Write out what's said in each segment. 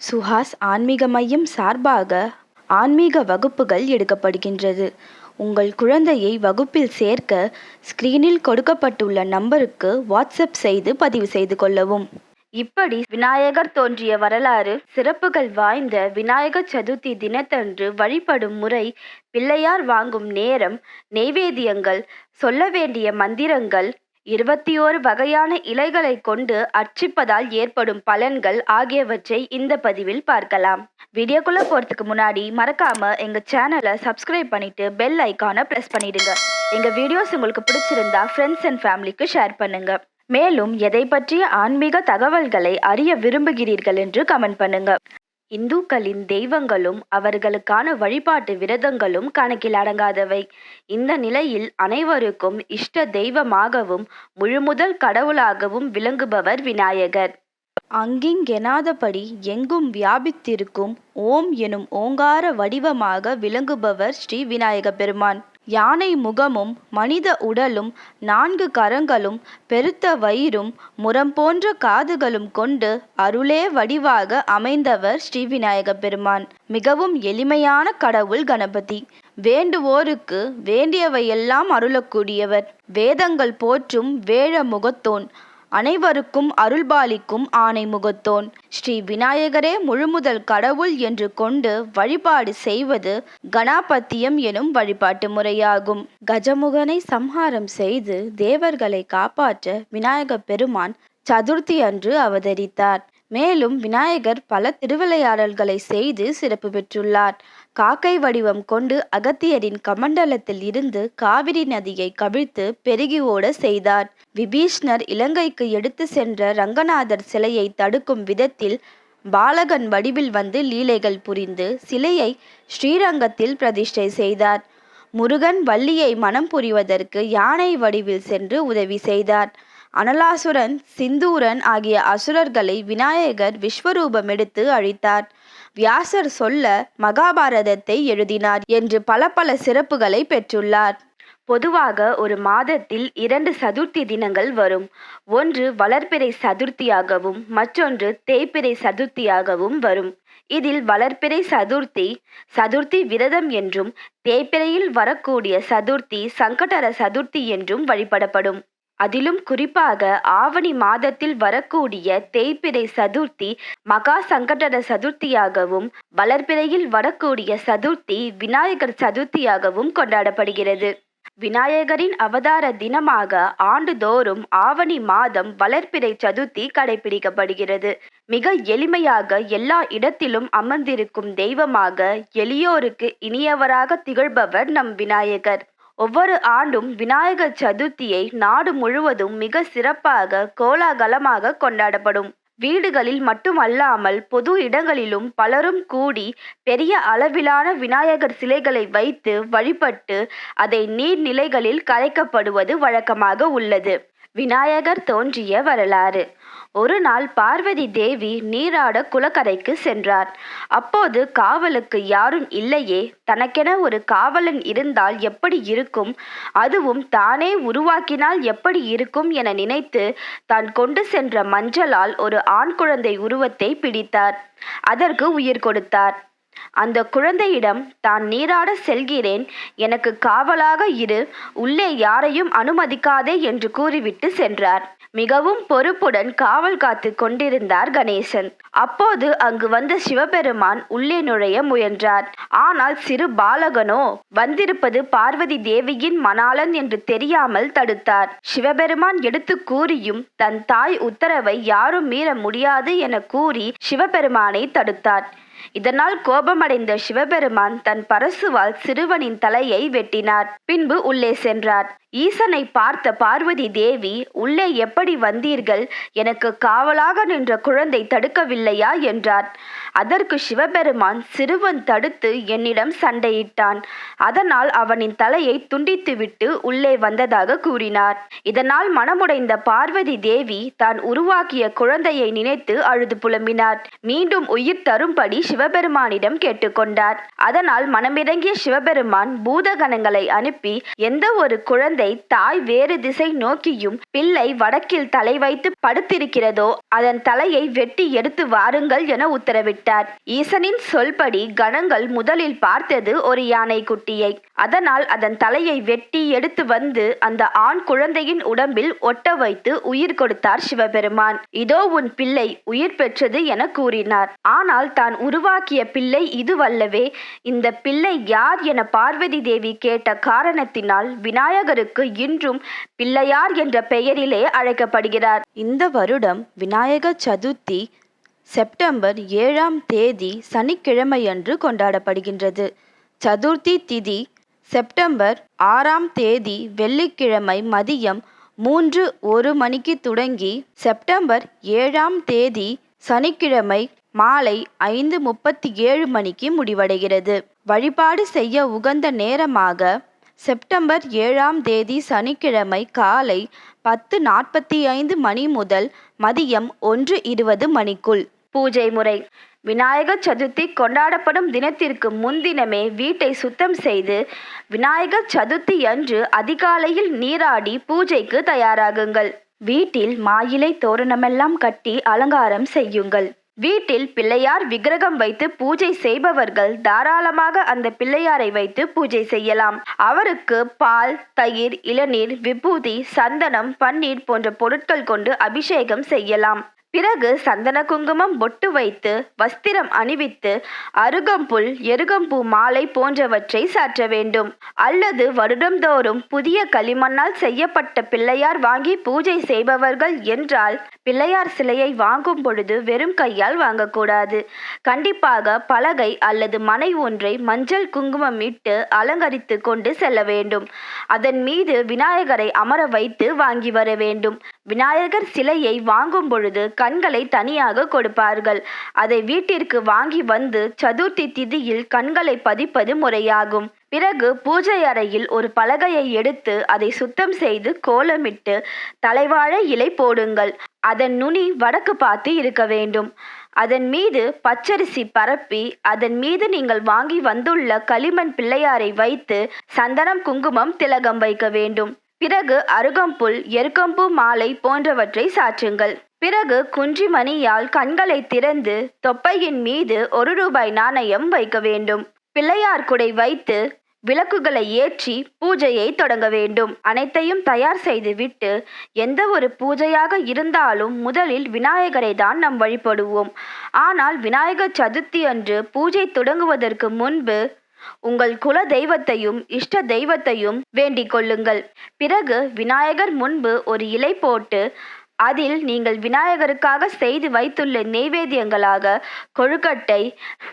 சுஹாஸ் ஆன்மீக மையம் சார்பாக ஆன்மீக வகுப்புகள் எடுக்கப்படுகின்றது. உங்கள் குழந்தையை வகுப்பில் சேர்க்க ஸ்கிரீனில் கொடுக்கப்பட்டுள்ள நம்பருக்கு வாட்ஸ்அப் செய்து பதிவு செய்து கொள்ளவும். இப்படி விநாயகர் தோன்றிய வரலாறு சிறப்புகள் வாய்ந்த விநாயகர் சதுர்த்தி தினத்தன்று வழிபடும் முறை பிள்ளையார் வாங்கும் நேரம் நெய்வேதியங்கள் சொல்ல வேண்டிய மந்திரங்கள் இருபத்தி ஓரு வகையான இலைகளை கொண்டு அர்ச்சிப்பதால் ஏற்படும் பலன்கள் ஆகியவற்றை இந்த பதிவில் பார்க்கலாம். வீடியோக்குள்ள போறதுக்கு முன்னாடி மறக்காம எங்க சேனலை சப்ஸ்கிரைப் பண்ணிட்டு பெல் ஐக்கானை பிரஸ் பண்ணிடுங்க. எங்க வீடியோஸ் உங்களுக்கு பிடிச்சிருந்தா ஃப்ரெண்ட்ஸ் அண்ட் ஃபேமிலிக்கு ஷேர் பண்ணுங்க. மேலும் எதை பற்றிய ஆன்மீக தகவல்களை அறிய விரும்புகிறீர்கள் என்று கமெண்ட் பண்ணுங்க. இந்துக்களின் தெய்வங்களும் அவர்களுக்கான வழிபாட்டு விரதங்களும் கணக்கில் அடங்காதவை. இந்த நிலையில் அனைவருக்கும் இஷ்ட தெய்வமாகவும் முழுமுதல் கடவுளாகவும் விளங்குபவர் விநாயகர். அங்கிங்கெனாதபடி எங்கும் வியாபித்திருக்கும் ஓம் எனும் ஓங்கார வடிவமாக விளங்குபவர் ஸ்ரீ விநாயக பெருமான். யானை முகமும் மனித உடலும் நான்கு கரங்களும் பெருத்த வயிறும் முரம் போன்ற காதுகளும் கொண்டு அருளே வடிவாக அமைந்தவர் ஸ்ரீவிநாயக பெருமான். மிகவும் எளிமையான கடவுள் கணபதி. வேண்டுவோருக்கு வேண்டியவையெல்லாம் அருளக்கூடியவர். வேதங்கள் போற்றும் வேழ முகத்தோன். அனைவருக்கும் அருள்பாலிக்கும் ஆணை முகத்தோன். ஸ்ரீ விநாயகரே முழுமுதல் கடவுள் என்று கொண்டு வழிபாடு செய்வது கணாபத்தியம் எனும் வழிபாட்டு முறையாகும். கஜமுகனை சம்ஹாரம் செய்து தேவர்களை காப்பாற்ற விநாயக பெருமான் சதுர்த்தி அன்று அவதரித்தார். மேலும் விநாயகர் பல திருவிளையாடல்களை செய்து சிறப்பு பெற்றுள்ளார். காக்கை வடிவம் கொண்டு அகத்தியரின் கமண்டலத்தில் இருந்து காவிரி நதியை கவிழ்த்து பெருகி ஓட செய்தார். விபீஷ்ணர் இலங்கைக்கு எடுத்து சென்ற ரங்கநாதர் சிலையை தடுக்கும் விதத்தில் பாலகன் வடிவில் வந்து லீலைகள் புரிந்து சிலையை ஸ்ரீரங்கத்தில் பிரதிஷ்டை செய்தார். முருகன் வள்ளியை மனம் புரிவதற்கு யானை வடிவில் சென்று உதவி செய்தார். அனலாசுரன் சிந்தூரன் ஆகிய அசுரர்களை விநாயகர் விஸ்வரூபம் எடுத்து அழித்தார். வியாசர் சொல்ல மகாபாரதத்தை எழுதினார் என்று பல பல சிறப்புகளை பெற்றுள்ளார். பொதுவாக ஒரு மாதத்தில் இரண்டு சதுர்த்தி தினங்கள் வரும். ஒன்று வளர்பிறை சதுர்த்தியாகவும் மற்றொன்று தேய்பிறை சதுர்த்தியாகவும் வரும். இதில் வளர்பிறை சதுர்த்தி சதுர்த்தி விரதம் என்றும் தேய்பிறையில் வரக்கூடிய சதுர்த்தி சங்கடர சதுர்த்தி என்றும் வழிபடப்படும். அதிலும் குறிப்பாக ஆவணி மாதத்தில் வரக்கூடிய தேய்பிறை சதுர்த்தி மகா சங்கடர சதுர்த்தியாகவும் வளர்பிறையில் வரக்கூடிய சதுர்த்தி விநாயகர் சதுர்த்தியாகவும் கொண்டாடப்படுகிறது. விநாயகரின் அவதார தினமாக ஆண்டுதோறும் ஆவணி மாதம் வளர்பிறை சதுர்த்தி கடைபிடிக்கப்படுகிறது. மிக எளிமையாக எல்லா இடத்திலும் அமர்ந்திருக்கும் தெய்வமாக எளியோருக்கு இனியவராக திகழ்பவர் நம் விநாயகர். ஒவ்வொரு ஆண்டும் விநாயகர் சதுர்த்தியை நாடு முழுவதும் மிக சிறப்பாக கோலாகலமாக கொண்டாடப்படும். வீடுகளில் மட்டுமல்லாமல் பொது இடங்களிலும் பலரும் கூடி பெரிய அளவிலான விநாயகர் சிலைகளை வைத்து வழிபட்டு அதை நீர்நிலைகளில் கரைக்கப்படுவது வழக்கமாக உள்ளது. விநாயகர் தோன்றிய வரலாறு. ஒரு நாள் பார்வதி தேவி நீராட குளக்கரைக்கு சென்றார். அப்போது காவலுக்கு யாரும் இல்லையே தனக்கென ஒரு காவலன் இருந்தால் எப்படி இருக்கும்? அதுவும் தானே உருவாக்கினால் எப்படி இருக்கும் என நினைத்து தான் கொண்டு சென்ற மஞ்சளால் ஒரு ஆண் குழந்தை உருவத்தை பிடித்தார். அதற்கு உயிர் கொடுத்தார். அந்த குழந்தையிடம் தான் நீராட செல்கிறேன். எனக்கு காவலாக இரு. உள்ளே யாரையும் அனுமதிக்காதே என்று கூறிவிட்டு சென்றார். மிகவும் பொறுப்புடன் காவல் காத்து கொண்டிருந்தார் கணேசன். அப்போது அங்கு வந்த சிவபெருமான் உள்ளே நுழைய முயன்றார். ஆனால் சிறு பாலகனோ? வந்திருப்பது பார்வதி தேவியின் மணாளன் என்று தெரியாமல் தடுத்தார். சிவபெருமான் எடுத்து கூறியும் தன் தாய் உத்தரவை யாரும் மீற முடியாது என கூறி சிவபெருமானை தடுத்தார். இதனால் கோபமடைந்த சிவபெருமான் தன் பரசுவால் சிறுவனின் தலையை வெட்டினார். பின்பு உள்ளே சென்றார். ஈசனை பார்த்த பார்வதி தேவி உள்ளே எப்படி வந்தீர்கள்? எனக்கு காவலாக நின்ற குழந்தை தடுக்கவில்லையா? என்றார். அதற்கு சிவபெருமான் சிறுவன் தடுத்து என்னிடம் சண்டையிட்டான். அதனால் அவனின் தலையை துண்டித்துவிட்டு உள்ளே வந்ததாக கூறினார். இதனால் மனமுடைந்த பார்வதி தேவி தான் உருவாக்கிய குழந்தையை நினைத்து அழுது புலம்பினார். மீண்டும் உயிர் தரும்படி சிவபெருமானிடம் கேட்டுக்கொண்டார். அதனால் மனமிறங்கிய சிவபெருமான் பூதகணங்களை அனுப்பி எந்த ஒரு குழந்தை தாய் வேறு திசை நோக்கியும் பிள்ளை வடக்கில் தலை வைத்து படுத்திருக்கிறதோ அதன் தலையை வெட்டி எடுத்து வாருங்கள் என உத்தரவிட்டார். ஈசனின் சொல்படி கணங்கள் முதலில் பார்த்தது ஒரு யானை குட்டியை அதனால் அதன் தலையை வெட்டி எடுத்து வந்து அந்த ஆண் குழந்தையின் உடம்பில் ஒட்ட வைத்து உயிர் கொடுத்தார் சிவபெருமான். இதோ உன் பிள்ளை உயிர் பெற்றது என கூறினார். ஆனால் தான் உருவாக்கிய பிள்ளை இதுவல்லவே. இந்த பிள்ளை யார் என பார்வதி தேவி கேட்ட காரணத்தினால் விநாயகருக்கு இன்றும் பிள்ளையார் என்ற பெயரிலே அழைக்கப்படுகிறார். இந்த வருடம் விநாயகர் சதுர்த்தி செப்டம்பர் ஏழாம் தேதி சனிக்கிழமையன்று கொண்டாடப்படுகின்றது. சதுர்த்தி திதி செப்டம்பர் ஆறாம் தேதி வெள்ளிக்கிழமை மதியம் மூன்று ஒரு மணிக்கு தொடங்கி செப்டம்பர் ஏழாம் தேதி சனிக்கிழமை மாலை ஐந்து முப்பத்தி ஏழு மணிக்கு முடிவடைகிறது. வழிபாடு செய்ய உகந்த நேரமாக செப்டம்பர் ஏழாம் தேதி சனிக்கிழமை காலை பத்து நாற்பத்தி ஐந்து மணி முதல் மதியம் ஒன்று இருபது மணிக்குள். பூஜை முறை. விநாயகர் சதுர்த்தி கொண்டாடப்படும் தினத்திற்கு முன்தினமே வீட்டை சுத்தம் செய்து விநாயகர் சதுர்த்தி அன்று அதிகாலையில் நீராடி பூஜைக்கு தயாராகுங்கள். வீட்டில் மாயிலை தோரணமெல்லாம் கட்டி அலங்காரம் செய்யுங்கள். வீட்டில் பிள்ளையார் விக்கிரகம் வைத்து பூஜை செய்பவர்கள் தாராளமாக அந்த பிள்ளையாரை வைத்து பூஜை செய்யலாம். அவருக்கு பால் தயிர் இளநீர் விபூதி சந்தனம் பன்னீர் போன்ற பொருட்கள் கொண்டு அபிஷேகம் செய்யலாம். பிறகு சந்தன குங்குமம் பொட்டு வைத்து வஸ்திரம் அணிவித்து அருகம்புல் எருகம்பூ மாலை போன்றவற்றை சாற்ற வேண்டும். அல்லது வருடந்தோறும் புதிய களிமண்ணால் செய்யப்பட்ட பிள்ளையார் வாங்கி பூஜை செய்பவர்கள் என்றால் பிள்ளையார் சிலையை வாங்கும் பொழுது வெறும் கையால் வாங்கக்கூடாது. கண்டிப்பாக பலகை அல்லது மனை ஒன்றை மஞ்சள் குங்குமம் இட்டு அலங்கரித்து கொண்டு செல்ல வேண்டும். அதன் மீது விநாயகரை அமர வைத்து வாங்கி வர வேண்டும். விநாயகர் சிலையை வாங்கும் பொழுது கண்களை தனியாக கொடுப்பார்கள். அதை வீட்டிற்கு வாங்கி வந்து சதுர்த்தி திதியில் கண்களை பதிப்பது முறையாகும். பிறகு பூஜை அறையில் ஒரு பலகையை எடுத்து அதை சுத்தம் செய்து கோலமிட்டு தலைவாழை இலை போடுங்கள். அதன் நுனி வடக்கு பார்த்து இருக்க வேண்டும். அதன் மீது பச்சரிசி பரப்பி அதன் மீது நீங்கள் வாங்கி வந்துள்ள களிமண் பிள்ளையாரை வைத்து சந்தனம் குங்குமம் திலகம் வைக்க வேண்டும். பிறகு அருகம்புல் எருக்கம்பு மாலை போன்றவற்றை சாற்றுங்கள். பிறகு குன்றிமணியால் கண்களை திறந்து தொப்பையின் மீது ஒரு ரூபாய் நாணயம் வைக்க வேண்டும். பிள்ளையார் குடை வைத்து விளக்குகளை ஏற்றி பூஜையை தொடங்க வேண்டும். அனைத்தையும் தயார் செய்து விட்டு எந்த ஒரு பூஜையாக இருந்தாலும் முதலில் விநாயகரை தான் நாம் வழிபடுவோம். ஆனால் விநாயகர் சதுர்த்தி அன்று பூஜை தொடங்குவதற்கு முன்பு உங்கள் குல தெய்வத்தையும் இஷ்ட தெய்வத்தையும் வேண்டிக் கொள்ளுங்கள். பிறகு விநாயகர் முன்பு ஒரு இலை போட்டு அதில் நீங்கள் விநாயகருக்காக செய்து வைத்துள்ள நெய்வேத்தியங்களாக கொழுக்கட்டை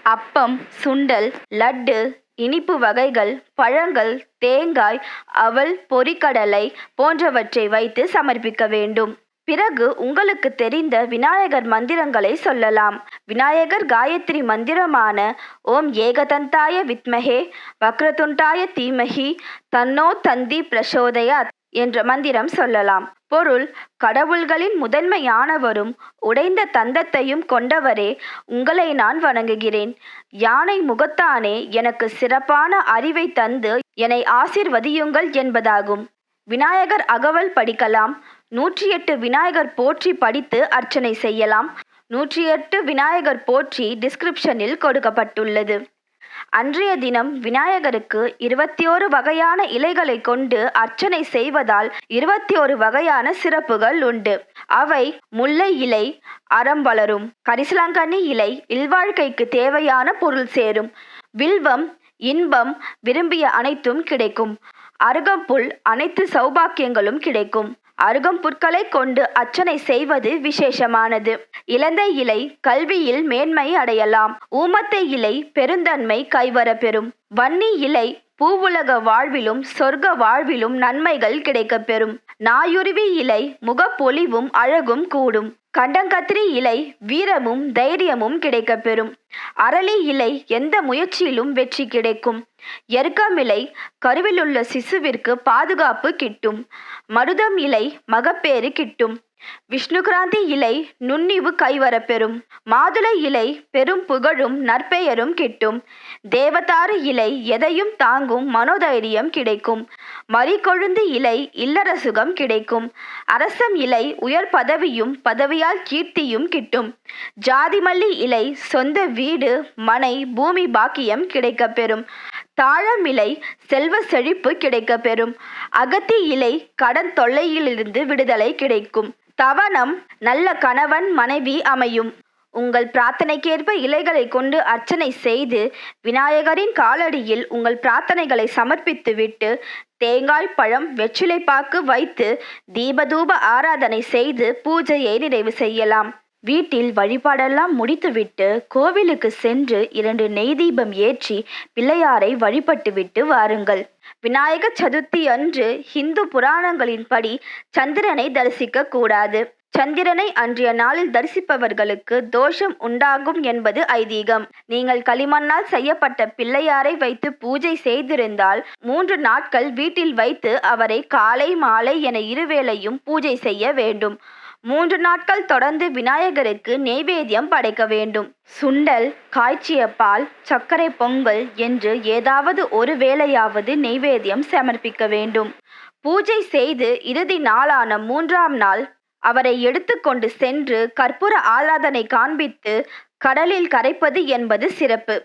அப்பம் சுண்டல் லட்டு இனிப்பு வகைகள் பழங்கள் தேங்காய் அவல் பொரிக்கடலை போன்றவற்றை வைத்து சமர்ப்பிக்க வேண்டும். பிறகு உங்களுக்கு தெரிந்த விநாயகர் மந்திரங்களை சொல்லலாம். விநாயகர் காயத்ரி மந்திரமான ஓம் ஏகதந்தாய வித்மஹே வக்ரதுண்டாய தீமஹி தன்னோ தந்தி பிரசோதயாத் என்ற மந்திரம் சொல்லலாம். பொருள் கடவுள்களின் முதன்மையானவரும் உடைந்த தந்தத்தையும் கொண்டவரே உங்களை நான் வணங்குகிறேன். யானை முகத்தானே எனக்கு சிறப்பான அறிவை தந்து என்னை ஆசிர்வதியுங்கள் என்பதாகும். விநாயகர் அகவல் படிக்கலாம். நூற்றி எட்டு விநாயகர் போற்றி படித்து அர்ச்சனை செய்யலாம். நூற்றி எட்டு விநாயகர் போற்றி டிஸ்கிரிப்ஷனில் கொடுக்கப்பட்டுள்ளது. அன்றைய தினம் விநாயகருக்கு இருபத்தி ஒரு வகையான இலைகளை கொண்டு அர்ச்சனை செய்வதால் இருபத்தி ஒரு வகையான சிறப்புகள் உண்டு. அவை முல்லை இலை அறம் வளரும் கரிசலாங்கண்ணி இலை இல்வாழ்க்கைக்கு தேவையான பொருள் சேரும் வில்வம் இன்பம் விரும்பிய அனைத்தும் கிடைக்கும் அருகம்புல் அனைத்து சௌபாக்கியங்களும் கிடைக்கும். அருகம்புற்களை கொண்டு அர்ச்சனை செய்வது விசேஷமானது. இலந்தை இலை கல்வியில் மேன்மை அடையலாம். ஊமத்தை இலை பெருந்தன்மை கைவரப்பெறும் வன்னி இலை பூவுலக வாழ்விலும் சொர்க்க வாழ்விலும் நன்மைகள் கிடைக்கப்பெறும் நாயுருவி இலை முகப்பொலிவும் அழகும் கூடும். கண்டங்கத்திரி இலை வீரமும் தைரியமும் கிடைக்கப்பெறும். அரளி இலை எந்த முயற்சியிலும் வெற்றி கிடைக்கும். எருக்கம் இலை கருவிலுள்ள சிசுவிற்கு பாதுகாப்பு கிட்டும். மருதம் இலை மகப்பேறு கிட்டும். விஷ்ணுகிராந்தி இலை நுண்ணிவு கைவரப்பெறும். மாதுளை இலை பெரும் புகழும் நற்பெயரும் கிட்டும். தேவதாரு இலை எதையும் தாங்கும் மனோதைரியம் கிடைக்கும். மறிகொழுந்து இலை இல்லற சுகம் கிடைக்கும். அரசம் இலை உயர் பதவியும் பதவியால் கீர்த்தியும் கிட்டும். ஜாதிமல்லி இலை சொந்த வீடு மனை பூமி பாக்கியம் கிடைக்கப்பெறும். இலை செல்வ செழிப்பு கிடைக்கப்பெறும். அகத்தி இலை கடன் தொல்லையிலிருந்து விடுதலை கிடைக்கும். தவனம் நல்ல கணவன் மனைவி அமையும். உங்கள் பிரார்த்தனைக்கேற்ப இலைகளை கொண்டு அர்ச்சனை செய்து விநாயகரின் காலடியில் உங்கள் பிரார்த்தனைகளை சமர்ப்பித்துவிட்டு தேங்காய் பழம் வெற்றிலைப்பாக்கு வைத்து தீபதூப ஆராதனை செய்து பூஜையை நிறைவு செய்யலாம். வீட்டில் வழிபாடெல்லாம் முடித்துவிட்டு கோவிலுக்கு சென்று இரண்டு நெய் தீபம் ஏற்றி பிள்ளையாரை வழிபட்டுவிட்டு வாருங்கள். விநாயக சதுர்த்தி அன்று ஹிந்து புராணங்களின்படி சந்திரனை தரிசிக்க கூடாது சந்திரனை அன்றைய நாளில் தரிசிப்பவர்களுக்கு தோஷம் உண்டாகும் என்பது ஐதீகம். நீங்கள் களிமண்ணால் செய்யப்பட்ட பிள்ளையாரை வைத்து பூஜை செய்திருந்தால் மூன்று நாட்கள் வீட்டில் வைத்து அவரை காலை மாலை என இருவேளையும் பூஜை செய்ய வேண்டும். மூன்று நாட்கள் தொடர்ந்து விநாயகருக்கு நெய்வேத்தியம் படைக்க வேண்டும். சுண்டல் காய்ச்சிய பால் சர்க்கரை பொங்கல் என்று ஏதாவது ஒரு வேளையாவது நெய்வேத்தியம் சமர்ப்பிக்க வேண்டும். பூஜை செய்து இறுதி நாளான மூன்றாம் நாள் அவரை எடுத்துக்கொண்டு சென்று கற்பூர ஆராதனை காண்பித்து கடலில் கரைப்பது என்பது சிறப்பு.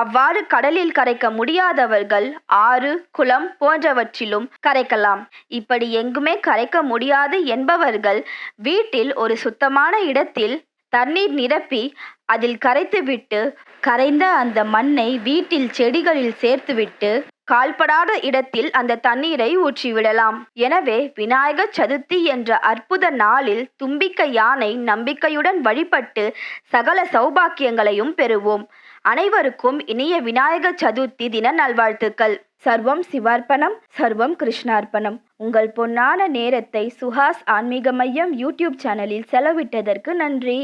அவ்வாறு கடலில் கரைக்க முடியாதவர்கள் ஆறு குளம் போன்றவற்றிலும் கரைக்கலாம். இப்படி எங்குமே கரைக்க முடியாது என்பவர்கள் வீட்டில் ஒரு சுத்தமான இடத்தில் தண்ணீர் நிரப்பி அதில் கரைத்துவிட்டு கரைந்த அந்த மண்ணை வீட்டில் செடிகளில் சேர்த்துவிட்டு கால்படாத இடத்தில் அந்த தண்ணீரை ஊற்றிவிடலாம். எனவே விநாயகர் சதுர்த்தி என்ற அற்புத நாளில் தும்பிக்கை யானை நம்பிக்கையுடன் வழிபட்டு சகல சௌபாக்கியங்களையும் பெறுவோம். அனைவருக்கும் இனிய விநாயகர் சதுர்த்தி தின நல்வாழ்த்துக்கள். சர்வம் சிவார்ப்பணம் சர்வம் கிருஷ்ணார்ப்பணம். உங்கள் பொன்னான நேரத்தை சுஹாஸ் ஆன்மீக மையம் யூடியூப் சேனலில் செலவிட்டதற்கு நன்றி.